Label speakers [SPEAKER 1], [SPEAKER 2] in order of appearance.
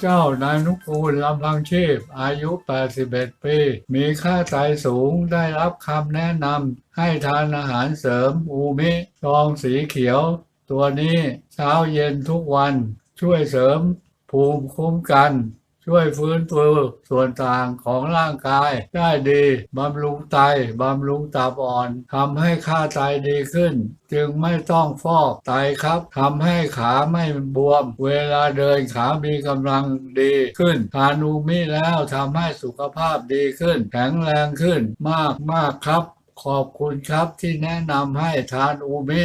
[SPEAKER 1] เจ้านายนุกูลลำพังชีพ อายุ 81 ปี มีค่าไตสูงได้รับคำแนะนำให้ทานอาหารเสริมอูมิซองสีเขียว ตัวนี้เช้าเย็นทุกวัน ช่วยเสริมภูมิคุ้มกัน ช่วยฟื้นฟูส่วนต่างของร่างกายได้ดีบำรุงไตบำรุงตับอ่อนทำให้ค่าไตดีขึ้น จึงไม่ต้องฟอกไตครับทำให้ขาไม่บวม เวลาเดินขามีกำลังดีขึ้นทานอูมิแล้วทำให้สุขภาพดีขึ้น แข็งแรงขึ้นมากมากครับ ขอบคุณครับที่แนะนำให้ทานอูมิ